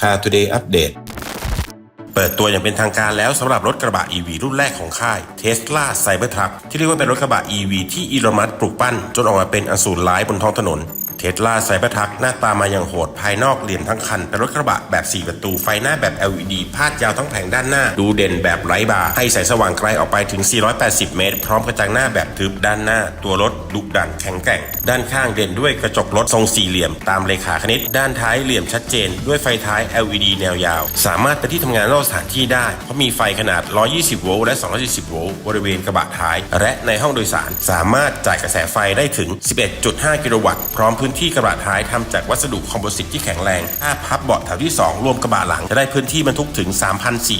Car Today อัปเดตเปิดตัวอย่างเป็นทางการแล้วสำหรับรถกระบะ EV รุ่นแรกของค่าย Tesla Cybertruck ที่เรียกว่าเป็นรถกระบะ EV ที่อีลอนมัสปลูกปั้น จนออกมาเป็นอสูรร้ายบนท้องถนน เทสลาไซเบอร์ทักหน้าตามาอย่างโหดภายนอกเหลี่ยมทั้งคัน เป็นรถกระบะแบบ 4 ประตูไฟหน้าแบบ LED พาดยาวทั้งแผงด้านหน้า ดูเด่นแบบไร้บาร์ให้แสงสว่างไกลออกไปถึง 480 เมตร พร้อมกระจังหน้าแบบทึบด้านหน้า ตัวรถดุดันแข็งแกร่ง ด้านข้างเด่นด้วยกระจกรถทรงสี่เหลี่ยม ตามเลขาคณิต ด้านท้ายเหลี่ยมชัดเจน ด้วยไฟท้าย LED แนวยาว สามารถไปที่ทำงานนอกสถานที่ได้ เพราะมีไฟขนาด 120 โวลต์และ 240 โวลต์บริเวณกระบะท้าย และในห้องโดยสาร สามารถจ่ายกระแสไฟได้ถึง 11.5 กิโลวัตต์พร้อมพื้นที่กระบะท้ายทำจากวัสดุคอมโพสิตที่แข็งแรงถ้าพับเบาะแถวที่ 2 รวมกระบะหลัง จะได้พื้นที่บรรทุกถึง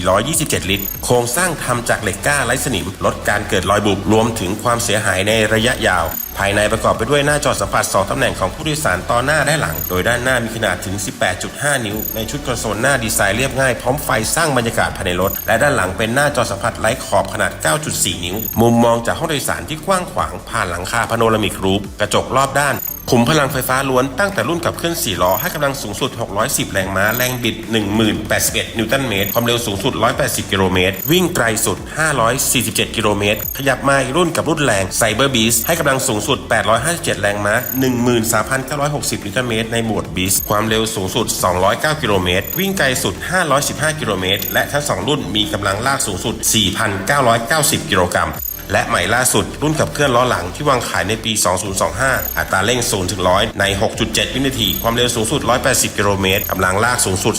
3,427 ลิตร โครงสร้างทำจากเหล็กกล้าไร้สนิม ลดการเกิดรอยบุบรวมถึงความเสียหายในระยะยาว ภายในประกอบไปด้วยหน้าจอสัมผัส 2 ตำแหน่งของผู้โดยสารตอนหน้าและหลัง โดยด้านหน้ามีขนาดถึง 18.5 นิ้ว ในชุดคอนโซลหน้าดีไซน์เรียบง่ายพร้อมไฟสร้างบรรยากาศภายในรถ และด้านหลังเป็นหน้าจอสัมผัสไร้ขอบขนาด 9.4 นิ้ว มุมมองจากห้องโดยสารที่กว้างขวางผ่านหลังคาพาโนรามิกรูปกระจกรอบด้าน ขุมพลังไฟฟ้าล้วนตั้งแต่รุ่นขับเคลื่อน4ล้อ ให้กำลังสูงสุด 610 แรงม้า แรงบิด 1081 นิวตันเมตร ความเร็วสูงสุด 180 กิโลเมตร วิ่งไกลสุด 547 กิโลเมตร ขยับมาอีกรุ่นกับรุ่นแรง Cyber Beast ให้กำลังสูงสุด 857 แรงม้า 13,960 นิวตันเมตร ในโหมด Beast ความเร็วสูงสุด 209 กิโลเมตร วิ่งไกลสุด 515 กิโลเมตร และทั้ง 2 รุ่นมีกำลังลากสูงสุด 4,990 กิโลกรัม และใหม่ล่าสุดรุ่นขับเคลื่อนล้อหลังที่วางขายในปี 2025 อัตราเร่ง 0 ถึง 100 ใน 6.7 วินาที ความเร็วสูงสุด 180 กิโลเมตรกำลังลากสูงสุด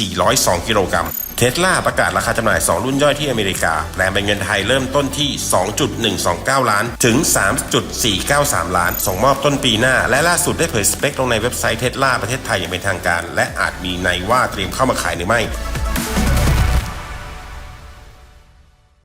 3,402 กิโลกรัมเทสลาประกาศราคาจำหน่าย 2 รุ่นย่อยที่อเมริกา แปลงเป็นเงินไทยเริ่มต้นที่ 2.129 ล้าน ถึง 3.493 ล้าน ส่งมอบต้นปีหน้า และล่าสุดได้เผยสเปคลงในเว็บไซต์เทสลาประเทศไทยอย่างเป็นทางการ และอาจมีในว่าเตรียมเข้ามาขายหรือไม่